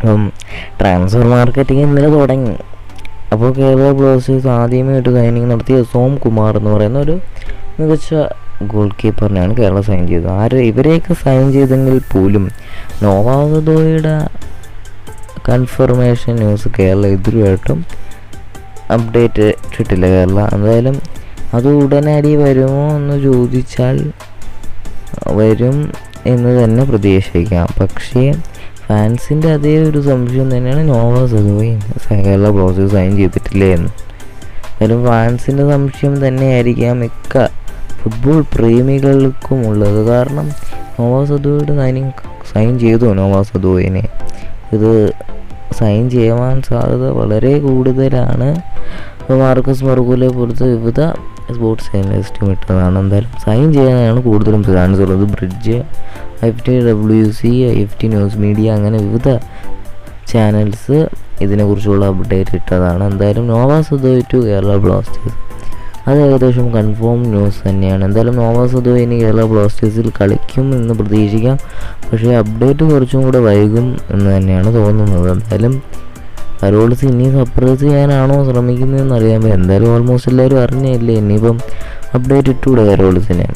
അപ്പം transfer marketing ഇന്നലെ തുടങ്ങി. അപ്പോൾ കേരള ബ്ലാസ്റ്റേഴ്സ് ആദ്യമായിട്ട് സൈനിങ് നടത്തിയ സോം കുമാർ എന്ന് പറയുന്ന ഒരു മികച്ച ഗോൾ കീപ്പറിനെയാണ് കേരള സൈൻ ചെയ്തത്. ആര്? ഇവരെയൊക്കെ സൈൻ ചെയ്തെങ്കിൽ പോലും നോവാഗതോയുടെ കൺഫർമേഷൻ ന്യൂസ് കേരള ഇതുവരെയായിട്ടും അപ്ഡേറ്റ് കിട്ടില്ല കേരള. എന്തായാലും അത് ഉടനടി വരുമോ എന്ന് ചോദിച്ചാൽ വരും എന്ന് തന്നെ പ്രതീക്ഷിക്കാം. പക്ഷേ ഫാൻസിന്റെ അതേ ഒരു സംശയം തന്നെയാണ് Noah Sadaoui Kerala Blasters sign ചെയ്തിട്ടില്ലേ എന്ന് എന്നാലും ഫാൻസിന്റെ സംശയം തന്നെയായിരിക്കാം മിക്ക ഫുട്ബോൾ പ്രേമികൾക്കും ഉള്ളത്. കാരണം നോവ സദോയുടെ സൈനിങ് സൈൻ ചെയ്തു നോവ സദുവിനെ ഇത് സൈൻ ചെയ്യാൻ സാധ്യത വളരെ കൂടുതലാണ്. മാർക്കസ് മർഗൂലെ പോലത്തെ വിവിധ സ്പോർട്സ് ഇൻഡസ്ട്രിയും ഇട്ടതാണ്. എന്തായാലും സൈൻ ചെയ്യാനാണ് കൂടുതലും ചാൻസ് ഉള്ളത്. Bridge F T W C F T news media അങ്ങനെ വിവിധ ചാനൽസ് ഇതിനെക്കുറിച്ചുള്ള അപ്ഡേറ്റ് ഇട്ടതാണ്. എന്തായാലും Noah Sadaoui to Kerala Blasters അത് ഏകദേശം കൺഫേം ന്യൂസ് തന്നെയാണ്. എന്തായാലും നോവ സുധോയ് ഇനി കേരള ബ്ലാസ്റ്റേഴ്സിൽ കളിക്കും എന്ന് പ്രതീക്ഷിക്കാം. പക്ഷേ അപ്ഡേറ്റ് കുറച്ചും കൂടെ വൈകും എന്ന് തന്നെയാണ് തോന്നുന്നത്. എന്തായാലും കരോൾസ് ഇനി സർപ്രൈസ് ചെയ്യാനാണോ ശ്രമിക്കുന്നതെന്ന് അറിയാൻ എന്തായാലും ഓൾമോസ്റ്റ് എല്ലാവരും അറിഞ്ഞില്ലേ? ഇനിയിപ്പം അപ്ഡേറ്റ് ഇട്ടുകൂടെ കരോൾസിനെ